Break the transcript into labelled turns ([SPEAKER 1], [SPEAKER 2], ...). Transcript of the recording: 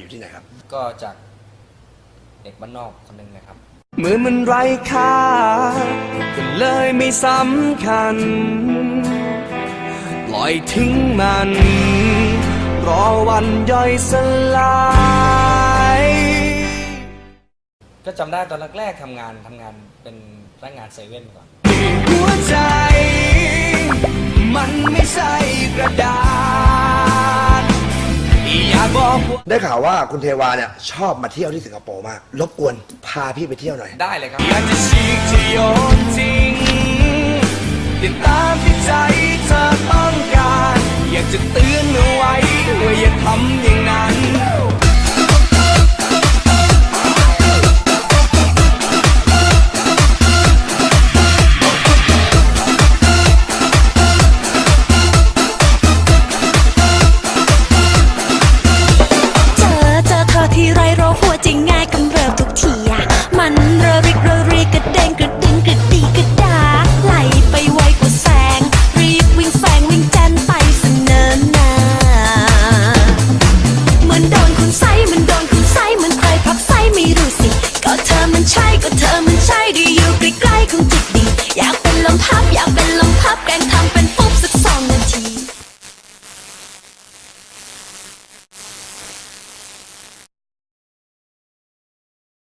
[SPEAKER 1] อยู่ที่ไหนครับ
[SPEAKER 2] ก็จากเด็กบ้านนอกคนหนึ่งนะครับ
[SPEAKER 3] เมื่อมันไร้ค่าก็เลยไม่สำคัญ ปล่อยทิ้งมัน รอวันย่อยสลาย
[SPEAKER 2] ก็จำได้ตอนแรกๆทำงานทำงานเป็นพนักงานเซเว่นก่อน
[SPEAKER 3] หัวใจ มันไม่ใช่กระดาษอยาก อ
[SPEAKER 1] ได้ข่าวว่าคุณเทวาเนี่ยชอบมาเที่ยวที่สิงคโปร์มาก รบกวนพาพี่ไปเที่ยวหน่อย
[SPEAKER 2] ได้
[SPEAKER 3] เล
[SPEAKER 2] ย
[SPEAKER 3] ครับจะฉีกยนทิ้งติดตามที่ใจเธอต้องการ อยากจะเตือนเอาไว้ว่าอย่าทำอย่างนั้น
[SPEAKER 4] จิง่ายกำเริบทุกทีอะมันระริกระรีกระเด้งกระดึงกระดีกระดาไหลไปไวกว่าแสง รีบวิ่งแสงวิ่งแจนไปเสนอหน้าเหมือนโดนคุณไซเหมือนโดนคุณไซเหมือนใครพักไซไม่รู้สิ ก็เธอมันใช่ก็เธอมันใช่ดีอยู่ใกล้ๆของจิตดีอยาก